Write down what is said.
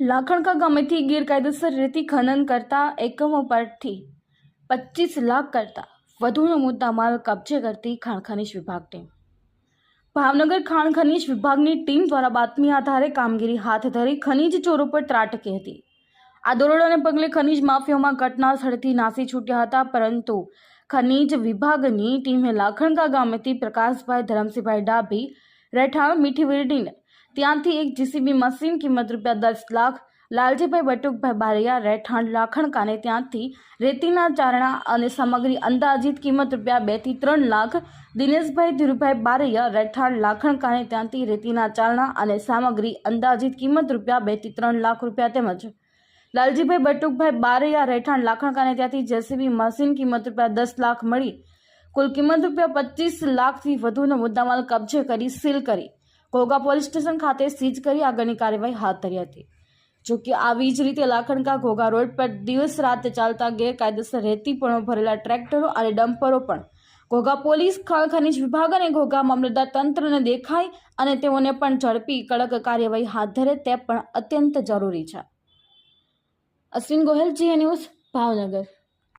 લાખણકા ગામેથી ગેરકાયદેસર રેતી ખનન કરતા એકમો પરથી પચીસ લાખ કરતા વધુનો મુદ્દામાલ કબજે કરતી ખાણ ખનીજ વિભાગ ટીમ. ભાવનગર ખાણ ખનીજ વિભાગની ટીમ દ્વારા બાતમી આધારે કામગીરી હાથ ધરી ખનીજ ચોરો પર ત્રાટકી હતી. આ દરોડાને પગલે ખનીજ માફિયામાં ઘટના સ્થળેથી નાસી છૂટ્યા હતા, પરંતુ ખનીજ વિભાગની ટીમે લાખણકા ગામેથી પ્રકાશભાઈ ધરમસિંહભાઈ ડાભી, રહેઠાણ મીઠી વીરડીને ત્યાંથી એક જીસીબી મશીન કિંમત રૂપિયા દસ લાખ, લાલજીભાઈ બટુકભાઈ બારૈયા રહેઠાણ લાખણકાને ત્યાંથી રેતીના ચારણા અને સામગ્રી અંદાજિત કિંમત રૂપિયા બેથી ત્રણ લાખ, દિનેશભાઈ ધીરુભાઈ બારૈયા રહેઠાણ લાખણકાને ત્યાંથી રેતીના ચારણા અને સામગ્રી અંદાજિત કિંમત રૂપિયા બેથી ત્રણ લાખ રૂપિયા તેમજ લાલજીભાઈ બટુકભાઈ બારૈયા રહેઠાણ લાખણકાને ત્યાંથી જેસીબી મશીન કિંમત રૂપિયા દસ લાખ મળી. કુલ કિંમત રૂપિયા પચીસ લાખથી વધુનો મુદ્દામાલ કબજે કરી સીલ કરી. ઘોઘા પોલીસ સ્ટેશન ખાતે સીઝ કરી આગળની કાર્યવાહી હાથ ધરી હતી. જોકે આવી જ રીતે લાખણકા ઘોઘા રોડ પર દિવસ રાત ચાલતા ગેરકાયદેસર રેતીપણો ભરેલા ટ્રેક્ટરો અને ડમ્પરો પણ ઘોઘા પોલીસ, ખાણ ખનીજ વિભાગ અને ઘોઘા મામલતદાર તંત્રને દેખાય અને તેઓને પણ ઝડપી કડક કાર્યવાહી હાથ ધરે તે પણ અત્યંત જરૂરી છે. અશ્વિન ગોહિલ, જીએ ન્યૂઝ ભાવનગર.